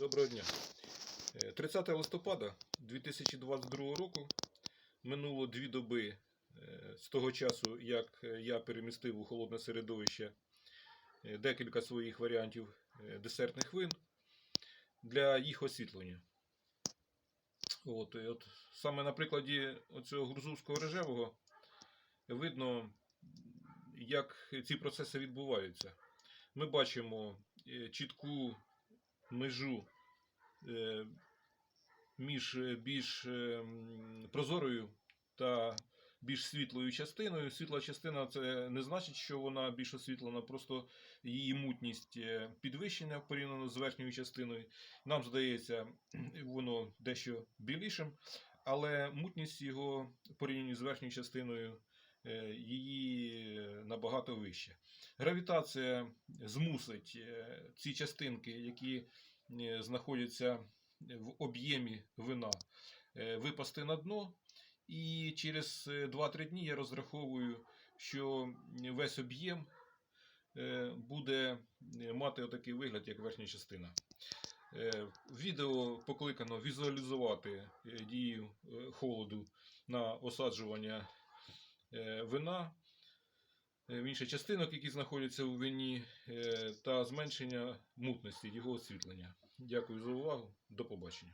Доброго дня. Е, 30 листопада 2022 року минуло дві доби е, з того часу, як е, я перемістив у холодне середовище е, декілька своїх варіантів е, десертних вин для їх освітлення. От, і от саме на прикладі оцього грузовського рожевого видно, як ці процеси відбуваються. Ми бачимо е, чітку межу е, між е, більш е, прозорою та більш світлою частиною. Світла частина це не значить, що вона більш освітлена, просто її мутність підвищена порівняно з верхньою частиною. Нам здається, воно дещо білішим, але мутність його порівняно з верхньою частиною її набагато вища. Гравітація змусить е, ці частинки, які е, знаходяться в об'ємі вина, е, випасти на дно. І через е, 2-3 дні я розраховую, що весь об'єм е, буде е, мати отакий вигляд, як верхня частина. Е, Відео покликано візуалізувати е, дію е, холоду на осаджування е, вина, в інше частинок, які знаходяться у вині, е, та зменшення мутності його освітлення. Дякую за увагу. До побачення.